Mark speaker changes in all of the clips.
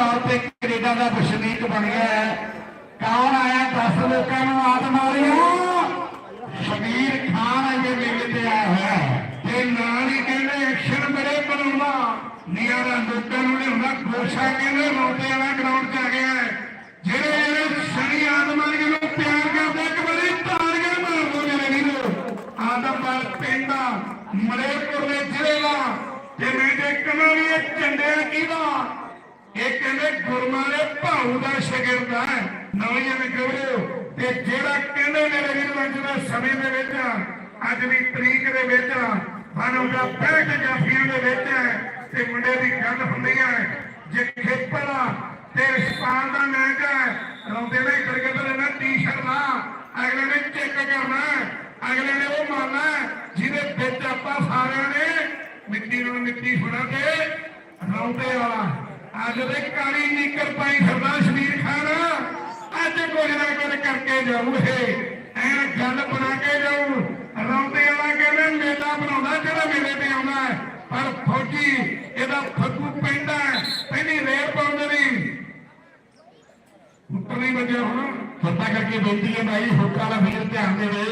Speaker 1: ਤੌਰ ਤੇ ਕੈਨੇਡਾ ਦਾ ਵਸਨੀਕ ਬਣ ਗਿਆ ਹੈ। ਕੌਣ ਆਇਆ? 10 ਲੋਕਾਂ ਨੂੰ ਆਦ ਮਾਰਿਆ ਸ਼ਮੀਰ ਖਾਨ ਅਜੇ ਮੇਲੇ ਤੇ ਆਇਆ ਹੋਇਆ ਹੈ ਤੇ ਨਾਲ ਹੀ ਕਹਿੰਦੇ ਐਕਸ਼ਨ ਬੜੇ ਬਣਾਉਂਦਾ ਨਿਆਰਾ ਲੋਕਾਂ ਨੂੰ ਲਿਆਉਂਦਾ ਗੋਸ਼ਾ ਕਹਿੰਦੇ ਰੋਟੇ ਵਾਲਾ ਗਰਾਊਂਡ 'ਚ ਆ ਗਿਆ ਹੈ। ਜਿਹੜੇ ਜਿਹੜੇ ਸ਼ਨੀ ਆਦਮਾਨ ਨੂੰ ਪਿਆਰ ਕਰਦੇ ਇੱਕ ਵਾਰੀ ਤਾੜੀਆਂ ਮਾਰ ਦੋ ਮੇਰੇ ਵੀਰੋ ਆਦਮਵਾਲ ਪਿੰਡ ਆ, ਮਲੇਰਪੁਰ ਦੇ ਜ਼ਿਲ੍ਹੇ ਦਾ ਤੇ ਮੈਂ ਦੇਖਣਾ ਵੀ ਇਹ ਝੰਡਿਆ ਕਿਹਦਾ ਇਹ ਕਹਿੰਦੇ ਗੁਰਮਾਂ ਦੇ ਭਾਊ ਦਾ ਸ਼ਗਿਰਦ ਹੈ ਨੌਜਵਾਨ ਗਵਰੋ ਤੇ ਜਿਹੜਾ ਕਹਿੰਦੇ ਮੇਰੇ ਵੀਰ ਅੱਜ ਸਮੇਂ ਦੇ ਵਿੱਚ, ਅੱਜ ਦੀ ਤਰੀਕ ਦੇ ਵਿੱਚ ਬਾਨੂਗਾ ਪੈਕ ਜਾਫੀਆਂ ਦੇ ਵਿੱਚ ਤੇ ਮੁੰਡੇ ਦੀ ਗੱਲ ਹੁੰਦੀ ਹੈ, ਜੇ ਖੇਪੜਾ ਤੇ ਇਸਪਾਨ ਦਾ ਮੈਚ ਹੈ, ਰੌਂਦੇ ਨੇ ਕਰਕੇ ਤੇ ਨਾ ਟੀ-ਸ਼ਰਟ ਲਾ, ਅਗਲੇ ਨੇ ਚੈੱਕ ਕਰਨਾ ਅਗਲੇ ਨੇ ਉਹ ਮਾਰਨਾ ਜਿਹਦੇ ਵਿੱਚ ਆਪਾਂ ਸਾਰਿਆਂ ਨੇ ਮਿੱਟੀ ਨੂੰ ਮਿੱਟੀ ਫੜਾ ਕੇ ਰੌਂਦੇ ਵਾਲਾ ਅੱਜ ਦੇ ਕਾਲੀ ਨੀਕਰ ਪਾਈ ਫਿਰਦਾ ਸ਼ਮੀਰ ਖਾਨ। ਅੱਜ ਕੁਝ ਨਾ ਕੁਝ ਕਰਕੇ ਜਾਊ ਇਹ ਐ ਗੱਲ ਬਣਾ ਕੇ ਜਾਊ। ਰੌਂਦੇ ਵਾਲਾ ਕਹਿੰਦੇ ਮੇਲਾ ਬਣਾਉਂਦਾ ਜਿਹੜਾ ਮੇਲੇ ਤੇ ਆਉਂਦਾ। ਪਰ ਫੌਜੀ ਇਹਦਾ ਫੱਗੂ ਪੈਂਦਾ। ਪਹਿਲੀ ਰੇਲ ਪਾਉਂਦੇ ਨਹੀਂ ਉੱਪਰ ਨਹੀਂ ਵੱਜਿਆ ਹੁਣ।
Speaker 2: ਸੱਤਾ ਕਰਕੇ ਬੇਨਤੀ ਹੈ ਭਾਈ ਹੁੱਕਾ ਵਾਲਾ ਵੀਰ ਧਿਆਨ ਦੇਵੇ।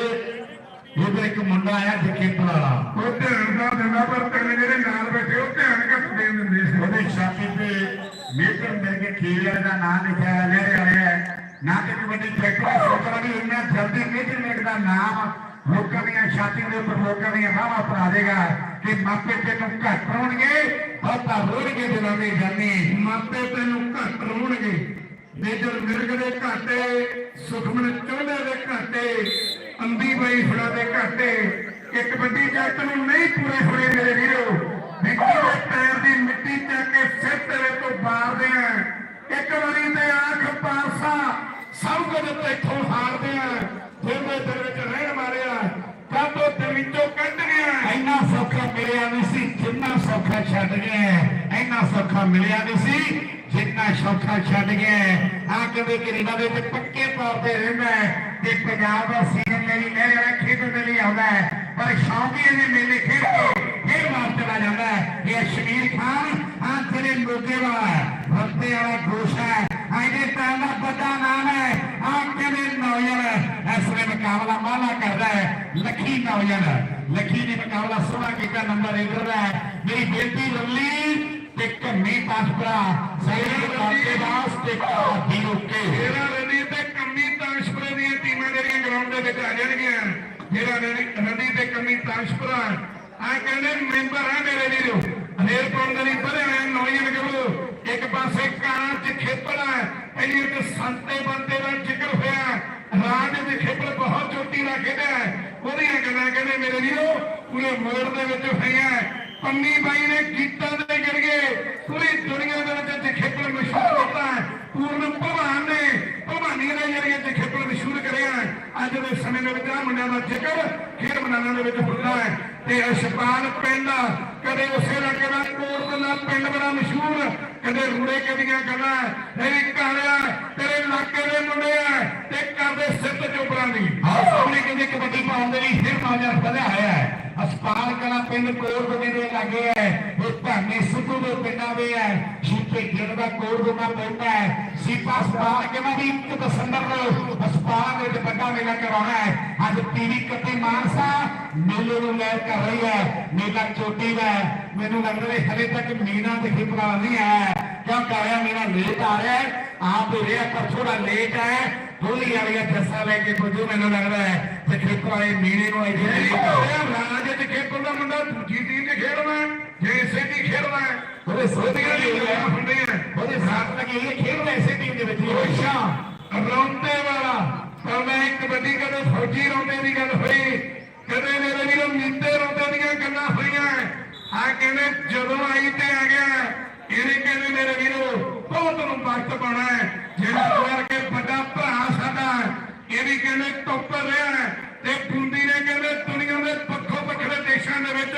Speaker 2: ਇਧਰ ਇੱਕ ਮੁੰਡਾ ਆਇਆ ਜਖੇਪਰ ਵਾਲਾ।
Speaker 1: ਉਹ ਧਿਆਨ ਦਾ ਦਿੰਦਾ ਪਰ ਤੇਰੇ ਜਿਹੜੇ ਨਾਲ ਬੈਠੇ ਉਹ ਧਿਆਨ ਘੱਟ ਦੇ ਦਿੰਦੇ ਸੀ।
Speaker 2: ਉਹਦੀ ਛਾਤੀ ਤੇ ਮੇਜਰ ਮਿਲ ਕੇ ਖੇਲਿਆ ਦਾ ਨਾਮ ਲਿਖਿਆ ਲੈ ਹੈ। ਨਾ ਕਿ ਕਬੱਡੀ ਫੈਕਟਰੀ ਸੋਚਣਾ ਵੀ ਇੰਨਾ ਜਲਦੀ ਮੇਜਰ ਮੇਟ ਦਾ ਨਾਮ ਲੋਕਾਂ ਦੀਆਂ ਛਾਤੀ ਦੇ ਉੱਪਰ ਲੋਕਾਂ ਦੀਆਂ ਬਾਹਾਂ ਪਾ ਦੇਗਾ ਕਿ ਮਾਪੇ ਤੈਨੂੰ ਘੱਟ ਹੋਣਗੇ ਬਹੁਤਾ ਰੋਣਗੇ ਜਨਾਨੀ ਜਾਨੀ।
Speaker 1: ਮਾਪੇ ਤੈਨੂੰ ਘੱਟ ਰੋਣਗੇ। ਮੇਜਰ ਮਿਰਗ ਦੇ ਘਾਟੇ, ਸੁਖਮਨ ਚੋਲੇ ਦੇ ਘਾਟੇ ਅੰਦੀ ਬਾਈ ਫੜਾ ਦੇ ਘਾਟੇ। ਇੱਕ ਵੱਡੀ ਜੱਟ ਨੂੰ ਨਹੀਂ ਪੂਰੇ ਹੋਏ ਮੇਰੇ ਵੀਰੋ ਮਿੱਟੀ ਦੇ ਪੈਰ ਦੀ ਮਿੱਟੀ ਚੱਕ ਕੇ ਸਿਰ ਤੇਰੇ ਤੋਂ ਮਾਰਦੇ ਆ ਇੱਕ ਵਾਰੀ ਤੇ ਆਖ ਪਾਸਾ ਸਭ ਕੁਝ ਹਾਰਦੇ ਆ। ਫਿਰ ਮੈਂ ਤੇਰੇ ਵਿੱਚ ਰਹਿਣ ਮਾਰਿਆ। ਕਾਤੋਂ ਤੇ ਵਿੱਚੋਂ ਕੱਢ ਗਿਆ।
Speaker 2: ਇੰਨਾ ਸੌਖਾ ਮਿਲਿਆ ਨਹੀਂ ਸੀ, ਜਿੰਨਾ ਸੌਖਾ ਛੱਡ ਗਿਆ। ਇੰਨਾ ਸੌਖਾ ਮਿਲਿਆ ਨਹੀਂ ਸੀ, ਜਿੰਨਾ ਸੌਖਾ ਛੱਡ ਗਿਆ। ਆ ਕਦੇ ਕੈਨੇਡਾ ਦੇ ਵਿੱਚ ਪੱਕੇ ਤੌਰ ਤੇ ਰਹਿੰਦਾ ਤੇ ਪੰਜਾਬ ਦਾ ਸੀਜ਼ਨ ਲਈ ਮੇਰੇ ਵਾਲਾ ਖੇਡਣ ਦੇ ਲਈ ਆਉਂਦਾ ਪਰ ਸ਼ੌਂਕੀ ਦੇ ਮੇਲੇ ਖੇਡ ਕੇ ਫਿਰ ਵਾਪਸ ਚਲਾ ਜਾਂਦਾ ਇਹ ਸ਼ਮੀਰ ਖਾਨ ਆ ਤੇਰੇ ਮੋਗੇ ਵਾਲਾ ਹੈ। ਵਰਤੇ ਵਾਲਾ ਗੋਸ਼ਾ ਹੈ। ਇਹਦੇ ਪੈਰ ਦਾ ਵੱਡਾ ਨਾਮ ਹੈ ਆ ਕਹਿੰਦੇ ਨੌਜਵਾਨ ਇਸ ਵੇਲੇ ਮੁਕਾਬਲਾ ਮਾਲਾ ਕਰਦਾ ਹੈ। ਲੱਖੀ ਨੌਜਵਾਨ, ਲੱਖੀ ਨੇ ਮੁਕਾਬਲਾ ਸੋਹਣਾ ਕੀਤਾ ਨੰਬਰ 1 ਦਾ ਮੇਰੀ ਬੇਟੀ ਲੱਲੀ ਤੇ ਕੰਮੀ ਪਾਸਪਰਾ ਸਹੀ ਕਾਕੇ ਬਾਸ ਤੇ ਕਾਫੀ ਓਕੇ
Speaker 1: ਜਿਹੜਾ ਰਣੀ ਤੇ ਕੰਮੀ ਤਾਸ਼ਪੁਰੇ ਦੀਆਂ ਟੀਮਾਂ ਜਿਹੜੀਆਂ ਗਰਾਊਂਡ ਦੇ ਵਿੱਚ ਆ ਜਾਣਗੀਆਂ, ਜਿਹੜਾ ਰਣੀ ਤੇ ਕੰਮੀ ਤਾਸ਼ਪੁਰਾ ਆ ਕਹਿੰਦੇ ਮੈਂਬਰ ਆ ਮੇਰੇ ਵੀਰੋ। ਅਨੇਰ ਪਾਉਂਦੇ ਨਹੀਂ ਪਰੇ ਨੌਜਵਾਨ ਇੱਕ ਪਾਸੇ ਕਾਂ ਚ ਖੇਪੜਾ ਹੈ ਇੱਕ ਸੰਤੇ ਬੰਦੇ ਦਾ ਜ਼ਿਕਰ ਹੋਇਆ ਰਾਜ ਦੇ ਖੇਪੜ ਬਹੁਤ ਚੋਟੀ ਦਾ ਖੇਡਿਆ ਉਹਦੀਆਂ ਗੱਲਾਂ ਕਹਿੰਦੇ ਮੇਰੇ ਵੀਰੋ, ਪੂਰੇ ਮੋੜ ਦੇ ਵਿੱਚ ਹੋਈਆਂ ਪੰਮੀ ਬਾਈ ਨੇ ਗੀਤਾਂ ਦੇ ਜਰੀਏ ਪੂਰੀ ਦੁਨੀਆ ਦੇ ਵਿੱਚ ਜਖੇਪੜ ਮਸ਼ਹੂਰ ਕੀਤਾ ਹੈ। ਪੂਰਨ ਭਗਵਾਨ ਨੇ ਭਗਵਾਨੀ ਦੇ ਜਰੀਏ ਜਖੇਪੜ ਮਸ਼ਹੂਰ ਕਰਿਆ ਅੱਜ ਦੇ ਸਮੇਂ ਦੇ ਵਿੱਚ ਆ ਮੁੰਡਿਆਂ ਦਾ ਜ਼ਿਕਰ ਖੇਡ ਮੈਦਾਨਾਂ ਦੇ ਵਿੱਚ ਹੁੰਦਾ ਹੈ। ਤੇ ਅਸ਼ਪਾਲ ਪਿੰਡ, ਕਦੇ ਉਸੇ ਇਲਾਕੇ ਦਾ ਕੋਟ ਪਿੰਡ ਬੜਾ ਮਸ਼ਹੂਰ, ਕਦੇ ਰੂੜੇ ਕਦੀਆਂ ਗੱਲਾਂ, ਤੇਰੀ ਕਾਲਿਆ ਤੇਰੇ ਇਲਾਕੇ ਦੇ ਮੁੰਡੇ ਆ, ਤੇ ਕਰਦੇ ਸਿੱਧ ਚੋਪਰਾਂ ਦੀ।
Speaker 2: ਨੌਜਵਾਨ ਵਧਿਆ ਹੋਇਆ ਹੈ। ਅਸਪਾਲ ਕਲਾ ਪਿੰਡ ਕੋਟਬੇ ਦੇ ਲਾਗੇ ਹੈ। ਇਹ ਭਾਨੇ ਸਿੱਧੂ ਦੇ ਪਿੰਡਾਂ ਦੇ ਹੈ। ਸ਼ੀਪੇ ਗਿਰ ਦਾ ਕੋਟਬਾ ਪਿੰਡ ਹੈ। ਸੀਪਾ ਸਪਾਲ ਕਹਿੰਦਾ ਵੀ 1 ਦਸੰਬਰ ਨੂੰ ਅਸਪਾਲ ਦੇ ਵਿੱਚ ਵੱਡਾ ਮੇਲਾ ਕਰਵਾਉਣਾ ਹੈ। ਅੱਜ ਟੀਵੀ ਕੱਤੇ ਮਾਨਸਾ ਮੇਲੇ ਨੂੰ ਲੈ ਕਰ ਰਹੀ ਹੈ। ਮੇਲਾ ਚੋਟੀ ਦਾ ਮੈਨੂੰ ਲੱਗਦਾ ਹੈ ਹਲੇ ਤੱਕ ਮੀਨਾ ਦੇ ਖਿਪਰਾ ਨਹੀਂ ਆਇਆ ਕਿਉਂ ਕਾਰਿਆ ਮੇਰਾ ਲੇਟ ਆ ਰਿਹਾ ਹੈ ਆਪ ਹੀ ਰਿਹਾ ਪਰ ਥੋੜਾ ਲੇਟ ਹੈ ਹੋਲੀ ਵਾਲੀਆ ਜੱਸਾ ਲੈ ਕੇ ਪੁੱਜੂ ਮੈਨੂੰ ਲੱਗਦਾ ਹੈ ਤੇ ਖੇਤੋਂ ਵਾਲੇ ਮੀਨੇ ਨੂੰ ਇੱਥੇ
Speaker 1: ਇਹ
Speaker 2: ਲੇਟ
Speaker 1: ਹੋਇਆ ਰਾਜ ਦੇ ਖੇਤਰ ਦਾ ਮੁੰਡਾ ਦੂਜੀ ਟੀਮ ਤੇ ਖੇਡਦਾ ਹੈ, ਜੇ ਇਸੇ ਦੀ ਖੇਡਦਾ ਹੈ।
Speaker 2: ਉਹਦੇ ਸੋਧੀਆਂ
Speaker 1: ਦੀ ਗੱਲਾਂ ਹੁੰਦੀਆਂ
Speaker 2: ਉਹਦੇ ਸਾਥ ਲੱਗੇ ਇਹ ਖੇਡਦਾ ਇਸੇ ਟੀਮ ਦੇ ਵਿੱਚ ਹੀ ਹੈ।
Speaker 1: ਅੱਛਾ ਰੌਂਤੇ ਵਾਲਾ ਪਰ ਮੈਂ ਇੱਕ ਵੱਡੀ ਕਦੇ ਫੌਜੀ ਰੌਂਤੇ ਦੀ ਗੱਲ ਹੋਈ ਕਦੇ ਮੇਰੇ ਵੀਰੋ ਨੀਤੇ ਰੌਂਤੇ ਦੀਆਂ ਗੱਲਾਂ ਹੋਈਆਂ ਆ ਕਹਿੰਦੇ ਜਦੋਂ ਆਈ ਤੇ ਆ ਗਿਆ ਇਹਨੇ ਕਹਿੰਦੇ ਮੇਰੇ ਵੀਰੋ, ਬਹੁਤ ਨੂੰ ਵਕਤ ਪਾਉਣਾ ਹੈ। ਜਿਹੜਾ ਕਰਕੇ ਵੱਡਾ ਭਰਾ ਸਾਡਾ ਇਹ ਵੀ ਕਹਿੰਦੇ ਟੋਪਰ ਰਿਹਾ ਤੇ ਬੁੰਦੀ ਨੇ ਕਹਿੰਦੇ ਦੁਨੀਆ ਦੇ ਪੱਖੋ ਵੱਖਰੇ ਦੇਸ਼ਾਂ ਦੇ ਵਿੱਚ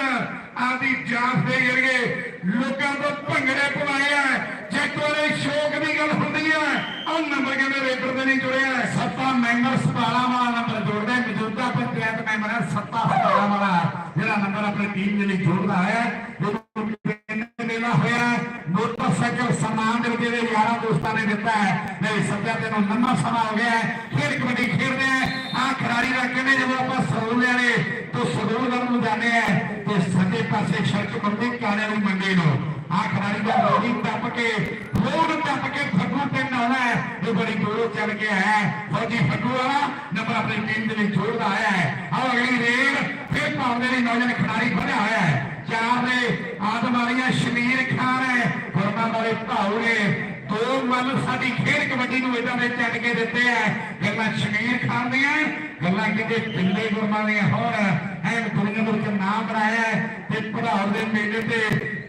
Speaker 1: ਆਦੀ ਜਾਤ ਦੇ ਜਰੀਏ ਲੋਕਾਂ ਤੋਂ ਭੰਗੜੇ ਪਵਾਏ ਆ। ਜੱਟ ਵਾਲੇ ਸ਼ੌਕ ਦੀ ਗੱਲ ਹੁੰਦੀ ਹੈ ਉਹ ਨੰਬਰ ਕਹਿੰਦੇ ਰੇਡਰ ਤੇ ਨਹੀਂ ਜੁੜਿਆ
Speaker 2: ਸੱਤਾ ਮੈਂਬਰ ਸਪਾਲਾ ਵਾਲਾ ਨੰਬਰ ਜੋੜਦਾ ਮੌਜੂਦਾ ਪੰਚਾਇਤ ਮੈਂਬਰ ਹੈ ਸੱਤਾ ਸਪਾਲਾ ਵਾਲਾ, ਜਿਹੜਾ ਨੰਬਰ ਆਪਣੀ ਟੀਮ ਦੇ ਲਈ ਜੋੜਦਾ ਹੈ। ਮੋਟਰਸਾਈਕਲ ਸਨਮਾਨ ਦੇ ਵਿੱਚ ਯਾਰਾਂ ਦੋਸਤਾਂ ਨੇ ਦਿੱਤਾ ਹੈ। ਨਹੀਂ ਸੱਜਾ ਤੈਨੂੰ ਲੰਮਾ ਸਮਾਂ ਹੋ ਗਿਆ ਖੇਡ ਕਬੱਡੀ ਖੇਡਦੇ ਆ ਆ ਖਿਡਾਰੀ ਦਾ ਕਹਿੰਦੇ ਜਦੋਂ ਆਪਾਂ ਸਰੂਲ ਵਾਲੇ ਤੋਂ ਸਰੂਲ ਵੱਲ ਨੂੰ ਜਾਂਦੇ ਆ ਤੇ ਸੱਜੇ ਪਾਸੇ ਸੜਕ ਬੰਦੀ ਕਾਲੇ ਵਾਲੀ ਮੰਡੀ ਨੂੰ। ਆ ਖਿਡਾਰੀ ਦਾ ਲੋੜੀ ਟੱਪ ਕੇ, ਰੋਡ ਟੱਪ ਕੇ ਫੱਗੂ ਪਿੰਡ ਆਉਣਾ ਹੈ। ਇਹ ਬੜੀ ਦੂਰੋਂ ਚੱਲ ਕੇ ਹੈ। ਫੌਜੀ ਫੱਗੂ ਵਾਲਾ ਨੰਬਰ ਆਪਣੀ ਟੀਮ ਦੇ ਵਿੱਚ ਜੋੜਦਾ ਆਇਆ ਹੈ। ਆਹ ਅਗਲੀ ਰੇਡ, ਫਿਰ ਪਾਉਂਦੇ ਨੇ ਨੌਜਵਾਨ ਖਿਡਾਰੀ ਬਣਿਆ ਹੋਇਆ ਹੈ। ਚਾਰ ਦੇ ਆਦਮ ਸ਼ਮੀਰ ਖਾਨ ਹੈ ਗੁਰਮਾ ਵਾਲੇ ਭਾਉ ਨੇ। ਦੋ ਮਨ ਸਾਡੀ ਖੇਡ ਕਬੱਡੀ ਨੂੰ ਇਦਾਂ ਦੇ ਚੱਟ ਕੇ ਦਿੱਤੇ ਆ ਗੱਲਾਂ ਸ਼ਮੀਰ ਖਾਨ ਦੀਆਂ, ਗੱਲਾਂ ਕਿਤੇ ਪਿੰਡੇ ਗੁਰਮਾ ਦੀਆਂ ਹੋਣ। ਐਨ ਦੁਨੀਆ ਦੇ ਵਿੱਚ ਨਾਮ ਬਣਾਇਆ ਤੇ ਭਰਾਉ ਦੇ ਮੇਲੇ ਤੇ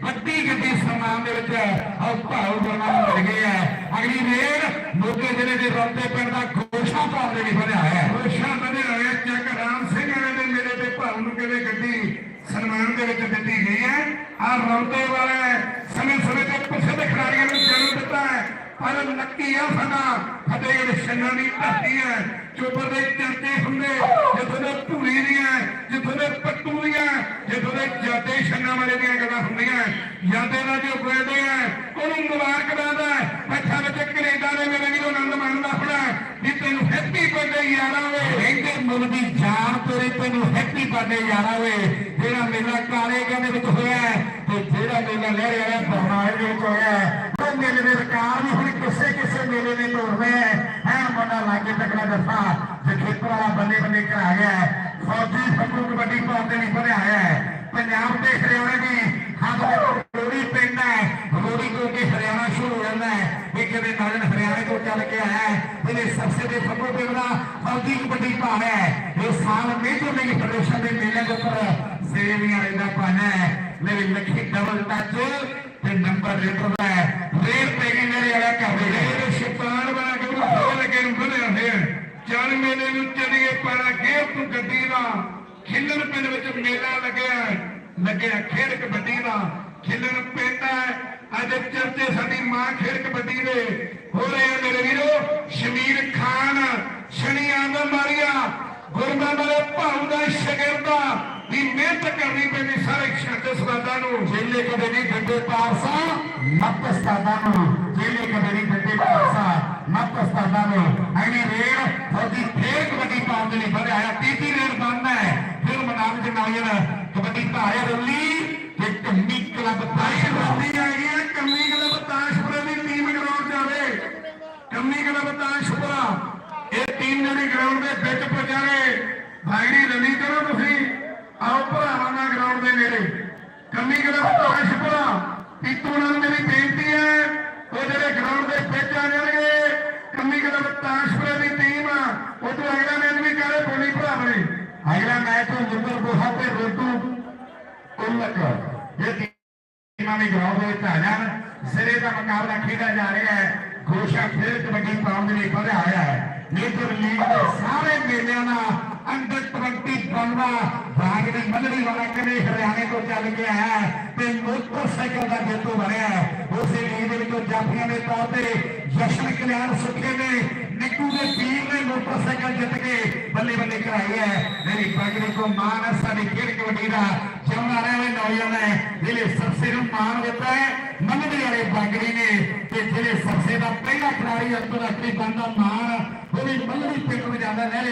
Speaker 2: ਵੱਡੀ ਗੱਡੀ ਸਨਮਾਨ ਦੇ ਵਿੱਚ ਆਹ ਭਾਉ ਗੁਰਮਾ ਨੂੰ ਮਿਲ ਗਏ ਆ ਅਗਲੀ ਰੇਡ ਮੋਗੇ ਜ਼ਿਲ੍ਹੇ ਦੇ ਰੌਂਦੇ ਪਿੰਡ ਦਾ ਘੋਸ਼ਾ ਪਾਉਣ ਦੇ ਲਈ ਬਣਿਆ ਹੈ
Speaker 1: ਖੁਸ਼ਾ ਬਣੇ ਹੋਏ ਚੱਕ ਰਾਮ ਸਿੰਘ ਵਾਲੇ ਦੇ ਮੇਰੇ ਤੇ ਭਾਉ ਨੂੰ ਕਿਤੇ ਗੱਡੀ ਸਨਮਾਨ ਦੇ ਵਿੱਚ ਦਿੱਤੀ ਗਈ ਹੈ ਆ ਰੌਂਦੇ ਵਾਲੇ ਸਮੇਂ ਸਮੇਂ ਤੇ ਪ੍ਰਸਿੱਧ ਖਿਡਾਰੀਆਂ ਨੂੰ ਜਨਮ ਦਿੱਤਾ ਹੈ ਪਰ ਨੱਕੀ ਆ ਸਾਡਾ। ਫਤਿਹਗੜ੍ਹ ਛੰਨਾ ਦੀ ਧਰਤੀ ਹੈ ਚੋਬਰ ਦੇ ਚਰਚੇ ਹੁੰਦੇ, ਜਿੱਥੋਂ ਦੇ ਭੂਰੀ ਦੀਆਂ ਜਿੱਥੋਂ ਦੇ ਪੱਟੂ ਦੀਆਂ ਜਿੱਥੋਂ ਦੇ ਜਾਦੇ ਛੰਨਾ ਵਾਲੇ ਦੀਆਂ ਗੱਲਾਂ ਹੁੰਦੀਆਂ ਜਾਂਦੇ ਦਾ ਜੋ ਬੋਲਦੇ ਆ ਉਹਨੂੰ ਮੁਬਾਰਕ ਦਿੰਦਾ ਅੱਛਾ ਵਿੱਚ ਕੈਨੇਡਾ ਦੇ ਮੇਰੇ ਵੀਰੋ ਆਨੰਦ ਮਾਣਦਾ ਹੋਣਾ ਵੀ ਤੈਨੂੰ ਹੈਪੀ ਬਰਥਡੇ ਯਾਰਾ ਵੇ।
Speaker 2: ਕਹਿੰਦੇ ਮੁੱਲ ਦੀ ਜਾਨ ਤੇਰੇ ਤੈਨੂੰ ਹੈਪੀ ਬਰਥਡੇ ਯਾਰਾ ਵੇ। ਜਿਹੜਾ ਮੇਰਾ ਕਾਲੇ ਦੇ ਵਿੱਚ ਹੋਇਆ ਹੈ, ਤੇ ਜਿਹੜਾ ਮੇਲਾ ਲਹਿਰੇ ਵਾਲਾ ਬਰਨਾਲੇ ਦੇ ਵਿੱਚ ਹੋਇਆ ਹੈ, ਉਹ ਮੇਲੇ ਦੇ ਰਿਕਾਰਡ ਵੀ ਹੁਣ ਕਿਸੇ ਕਿਸੇ ਮੇਲੇ ਦੇ ਤੋੜਦੇ ਹੈ ਐ ਮੁੰਡਾ ਲਾਗੇ ਤੱਕਣਾ ਦੱਸਾ ਜੇ ਵਾਲਾ ਬੱਲੇ ਬੱਲੇ ਕਰਾ ਗਿਆ ਹੈ। ਫੌਜੀ ਫੱਟੂ ਕਬੱਡੀ ਪਾਉਣ ਦੇ ਲਈ ਬਣਿਆ ਹੈ। ਪੰਜਾਬ ਤੇ ਹਰਿਆਣਾ ਦੀ ਹੱਦ ਰੋੜੀ ਪਿੰਡ ਹੈ। ਰੋੜੀ ਤੋਂ ਕੇ ਹਰਿਆਣਾ ਸ਼ੁਰੂ ਹੋ ਜਾਂਦਾ ਹੈ। ਇਹ ਕਿਤੇ ਨਾਲਨ ਹਰਿਆਣੇ ਤੋਂ ਚੱਲ ਕੇ ਆਇਆ ਹੈ। ਇਹਦੇ ਸਰਸੇ ਦੇ ਫੱਟੂ ਪਿੰਡ ਦਾ ਫੌਜੀ ਕਬੱਡੀ ਪਾ ਰਿਹਾ ਹੈ। ਇਹ ਸਾਲ ਮੇਜਰ ਲੀਗ ਫੈਡਰੇਸ਼ਨ ਦੇ ਮੇਲੇ ਦੇ ਉੱਪਰ ਸੇਵੀਆਂ ਰਹਿੰਦਾ ਪਾਣਾ ਹੈ। ਮੇਰੇ ਲੱਖੀ ਡਬਲ ਟੱਚ ਤੇ ਨੰਬਰ ਲਿਖਦਾ ਹੈ। ਰੇਡ ਪੈ ਗਈ ਮੇਰੇ ਵਾਲਾ ਘਰ ਦੇ
Speaker 1: ਇਹ ਸ਼ੈਤਾਨ ਬਣਾ ਕੇ ਫੋਨ ਲੱਗੇ ਨੂੰ ਬੰਨ੍ਹੇ ਹੁੰਦੇ ਆ। ਚੱਲ ਮੇਲੇ ਨੂੰ ਚੱਲੀਏ ਪਾਣਾ ਗੇਰ ਤੂੰ ਗੱਡੀ ਦਾ। ਖਿੱਲਣ ਪਿੰਡ ਵਿੱਚ ਮੇਲਾ ਲੱਗਿਆ। ਲੱਗਿਆ ਖੇਡ ਕਬੱਡੀ ਦਾ। ਖਿੱਲਣ ਪਿੰਡ ਹੈ। ਅੱਜ ਚਰਚੇ ਸਾਡੀ ਮਾਂ ਖੇਡ ਕਬੱਡੀ ਦੇ। ਹੋ ਰਹੇ ਆ ਮੇਰੇ ਵੀਰੋ ਸ਼ਮੀਰ ਖਾਨ ਸ਼ਨੀ ਆਦਮ ਵਾਲੀਆ। ਗੁਰਮਾ ਵਾਲੇ ਭਾਉ ਦਾ ਸ਼ਗਿਰਦਾ। ਵੀ ਮਿਹਨਤ ਕਰਨੀ ਪੈਂਦੀ ਸਾਰੇ ਛੱਡ ਸਵਾਦਾਂ ਨੂੰ।
Speaker 2: ਜੇਲੇ ਕਦੇ ਨਹੀਂ ਡੰਡੇ ਪਾਰਸਾ ਮਤਸਤਾਦਾ ਨੂੰ ਜੇਲੇ ਕਦੇ ਨਹੀਂ ਡੰਡੇ ਪਾਰਸਾ ਮਤਸਤਾਦਾ ਫੌਜੀ ਫੇਰ ਕਬੱਡੀ ਪਾਉਣ ਦੇ ਲਈ ਵਧਿਆ ਹੈ ਤੀਜੀ ਰੇਡ ਬੰਦ ਹੈ ਫਿਰ ਮਨਾਮ ਦੇ ਨਾਇਰ ਕਬੱਡੀ ਭਾਇਆ ਰੱਲੀ ਤੇ ਕੰਮੀ ਕਲੱਬ ਤਾਸ਼
Speaker 1: ਬੰਦੀ ਆ ਗਈ ਹੈ ਕੰਮੀ ਕਲੱਬ ਤਾਸ਼ਪੁਰੇ ਦੀ ਟੀਮ ਗਰਾਊਂਡ ਜਾਵੇ ਕੰਮੀ ਕਲੱਬ ਤਾਸ਼ਪੁਰਾ ਇਹ ਟੀਮ ਜਿਹੜੀ ਗਰਾਊਂਡ ਦੇ ਵਿੱਚ ਪਹੁੰਚਾਵੇ ਭਾਈੜੀ ਰਲੀ ਕਰੋ ਤੁਸੀਂ ਆਓ ਭਰਾਵਾਂ ਨਾਲ ਗਰਾਊਂਡ ਦੇ ਨੇੜੇ ਕੰਮੀ ਕਲੱਬ ਤਾਸ਼ਪੁਰਾ ਪੀਤੂ ਨਾਲ ਮੇਰੀ ਬੇਨਤੀ ਹੈ, ਉਹ ਜਿਹੜੇ ਗਰਾਊਂਡ ਦੇ ਵਿੱਚ ਆ ਜਾਣਗੇ, ਕੰਮੀ ਕਲੱਬ ਤਾਸ਼ਪੁਰੇ ਦੀ ਟੀਮ ਉਹ ਤੋਂ ਅਗਲਾ ਮੈਚ ਵੀ ਕਰੇ ਬੋਲੀ ਭਰਾਵਣੇ
Speaker 2: ਅਗਲਾ ਮੈਚ ਨਿੰਦਰ ਬੋਹਾ ਤੇ ਰੋਟੂ ਉਲਕ ਇਹ ਟੀਮਾਂ ਵੀ ਗਰਾਊਂਡ ਦੇ ਵਿੱਚ ਆ ਜਾਣ, ਸਿਰੇ ਦਾ ਮੁਕਾਬਲਾ ਖੇਡਿਆ ਜਾ ਰਿਹਾ ਹੈ। ਗੋਸ਼ਾ ਫੇਰ ਕਬੱਡੀ ਪਾਉਣ ਦੇ ਲਈ ਵਧਿਆ ਹੋਇਆ ਹੈ। ਮੇਜਰ ਲੀਗ ਦੇ ਸਾਰੇ ਮੇਲਿਆਂ ਦਾ ਅੰਡਰ 20 ਬਣਵਾ ਬਾਗ ਦੀ ਮੱਲੜੀ ਵਾਲਾ ਕਦੇ ਹਰਿਆਣੇ ਤੋਂ ਚੱਲ ਕੇ ਆਇਆ ਤੇ ਮੋਟਰਸਾਈਕਲ ਦਾ ਜੇਤੂ ਬਣਿਆ ਉਸੇ ਲੀਗ ਦੇ ਵਿੱਚੋਂ ਜਾਫੀਆਂ ਦੇ ਤੌਰ ਤੇ ਜਸ਼ਨ ਕਲਿਆਣ ਸੁੱਖੇ ਨੇ, ਨਿੱਕੂ ਦੇ ਵੀਰ ਨੇ ਮੋਟਰਸਾਈਕਲ ਜਿੱਤ ਕੇ ਬੱਲੇ ਬੱਲੇ ਕਰਾਈ ਹੈ। ਮੇਰੀ ਪਗੜੀ ਕੋ ਮਾਨ ਹੈ, ਸਾਡੀ ਖੇਡ ਕਬੱਡੀ ਦਾ ਜਿਉਂਦਾ ਰਹੇ ਨੌਜਵਾਨ ਹੈ। ਜਿਹੜੇ ਸਰਸੇ ਨੂੰ ਮਾਣ ਦਿੱਤਾ ਹੈ ਮੰਗਦੇ ਵਾਲੇ ਬਾਗੜੀ ਨੇ ਤੇ ਜਿਹੜੇ ਸਰਸੇ ਦਾ ਪਹਿਲਾ ਖਿਡਾਰੀ ਅੰਤਰਰਾਸ਼ਟਰੀ ਬੰਦਾ ਮਾਨ ਉਹਦੀ ਮੰਗੜੀ ਪਿੰਡ ਨੂੰ ਜਾਂਦਾ ਲੈ